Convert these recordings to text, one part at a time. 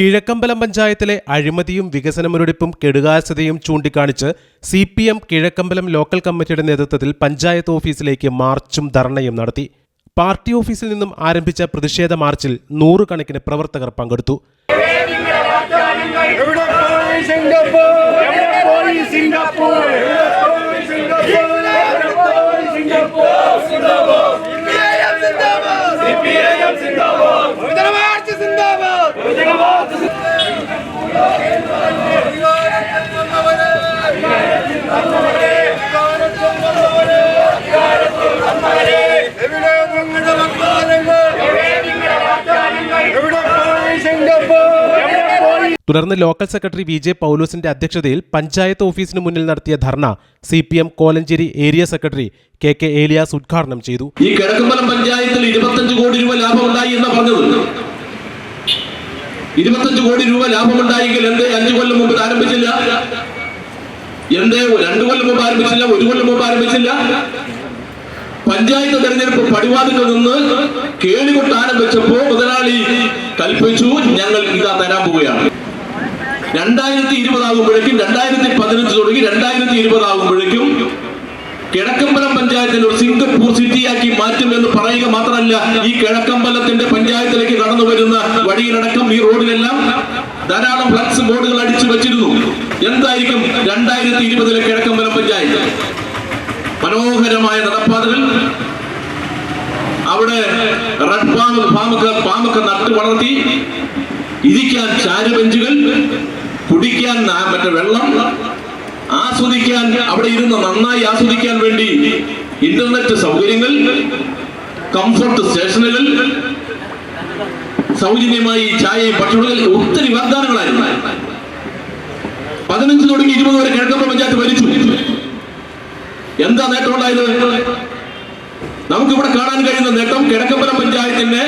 കിഴക്കമ്പലം പഞ്ചായത്തിലെ അഴിമതിയും വികസനമുരടിപ്പും കെടുകാര്യസ്ഥതയും ചൂണ്ടിക്കാണിച്ച് C P M Kizhakkambalam local കമ്മിറ്റിയുടെ നേതൃത്വത്തിൽ പഞ്ചായത്ത് ഓഫീസിലേക്ക് മാർച്ചും ധർണയും നടത്തി. പാർട്ടി ഓഫീസിൽ നിന്നും ആരംഭിച്ച പ്രതിഷേധ മാർച്ചിൽ നൂറുകണക്കിന് പ്രവർത്തകർ പങ്കെടുത്തു. സിംഗപ്പൂർ തുടർന്ന് ലോക്കൽ സെക്രട്ടറി വി ജെ പൗലോസിന്റെ അധ്യക്ഷതയിൽ പഞ്ചായത്ത് ഓഫീസിന് മുന്നിൽ നടത്തിയ dharna C P M Kolenchery area secretary K K Elias ഉദ്ഘാടനം ചെയ്തു. ഈ കിഴക്കമ്പലം പഞ്ചായത്തിൽ ഇരുപത്തഞ്ച് കോടി രൂപ ലാഭം ഉണ്ടായി എന്ന് പറഞ്ഞത്? ഇരുപത്തഞ്ച് കോടി രൂപ ലാഭമുണ്ടായെങ്കിൽ എന്തേ അഞ്ചു കൊല്ലം മുമ്പ് ആരംഭിച്ചില്ല? എന്തേ രണ്ടു കൊല്ലം മുമ്പ് ആരംഭിച്ചില്ല ഒരു കൊല്ലം മുമ്പ് ആരംഭിച്ചില്ല? പഞ്ചായത്ത് തെരഞ്ഞെടുപ്പ് പടിവാതിൽ നിന്ന് കേളികൊട്ട് ആരംഭിച്ചപ്പോ മുതലാളി കൽപ്പിച്ചു ഞങ്ങൾ ഇതാ തരാൻ പോവുകയാണ്. രണ്ടായിരത്തി ഇരുപതാകുമ്പോഴേക്കും രണ്ടായിരത്തി പതിനഞ്ച് തുടങ്ങി രണ്ടായിരത്തി ഇരുപതാകുമ്പോഴേക്കും കിഴക്കമ്പലം പഞ്ചായത്തിന് ഒരു സിംഗപ്പൂർ പറയുക മാത്രമല്ല ഈ കിഴക്കമ്പലത്തിന്റെ പഞ്ചായത്തിലേക്ക് കടന്നു വരുന്ന വഴിയിലടക്കം ഈ റോഡിലെല്ലാം ധാരാളം ഫ്ലക്സ് ബോർഡുകൾ അടിച്ചു വെച്ചിരുന്നു. എന്തായിരിക്കും രണ്ടായിരത്തി ഇരുപതിലെ കിഴക്കമ്പലം പഞ്ചായത്ത്? മനോഹരമായ നടപ്പാതകൾ. അവിടെ റെഡ് പാം പാമ്പൊക്കെ പാമ്പൊക്കെ നട്ടു വളർത്തി ഇരിക്കാൻ ചാരുബെഞ്ചുകൾ കുടിക്കാൻ മറ്റേ വെള്ളം ആസ്വദിക്കാൻ അവിടെ ഇരുന്ന് നന്നായി ആസ്വദിക്കാൻ വേണ്ടി ഇന്റർനെറ്റ് സൗകര്യങ്ങൾ കംഫർട്ട് സ്റ്റേഷനുകൾ സൗജന്യമായി ചായയും ഭക്ഷണങ്ങൾ ഒത്തിരി വാഗ്ദാനങ്ങളായിരുന്നു. പതിനഞ്ച് തുടങ്ങി ഇരുപത് വരെ കിഴക്കമ്പ പഞ്ചായത്ത് ഭരിച്ചു. എന്താ നേട്ടമുണ്ടായത് നമുക്കിവിടെ കാണാൻ കഴിയുന്ന നേട്ടം കിഴക്കമ്പലം പഞ്ചായത്തിന്റെ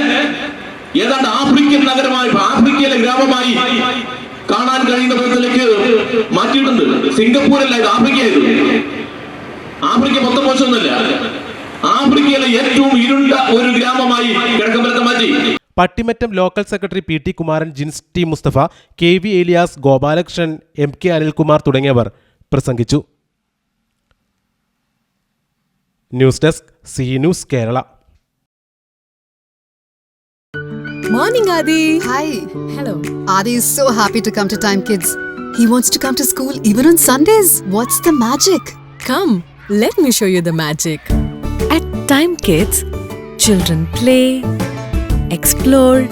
ഏതാണ്ട് ആഫ്രിക്കൻ നഗരമായി ആഫ്രിക്കയിലെ ഗ്രാമമായി കാണാൻ കഴിയുന്ന വിധത്തിലേക്ക് മാറ്റിയിട്ടുണ്ട്. സിംഗപ്പൂരല്ല ഇത് ആഫ്രിക്കയായിരുന്നു. ആഫ്രിക്ക മൊത്തം മോശമൊന്നുമല്ല ആഫ്രിക്കയിലെ ഏറ്റവും ഇരുണ്ട ഒരു ഗ്രാമമായി കിഴക്കമ്പലത്തെ മാറ്റി Pattimattam local secretary P T Kumaran Jins T Mustafa K V Elias Gopalakrishnan M K Anilkumar തുടങ്ങിയവർ പ്രസംഗിച്ചു news desk C news Kerala Morning, Adi. Hi. Hello. Adi is so happy to come to Time Kids. He wants to come to school even on Sundays. What's the magic? Come, let me show you the magic. At Time Kids, children play, explore,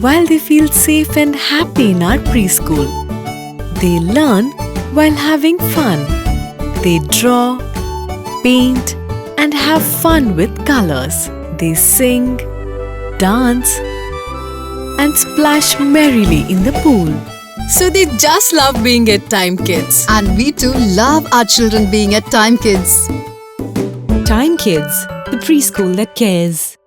while they feel safe and happy in our preschool. They learn while having fun. They draw, paint, and have fun with colors. They sing, dance, and splash merrily in the pool. So they just love being at Time Kids. And we too love our children being at Time Kids. Time Kids, the preschool that cares.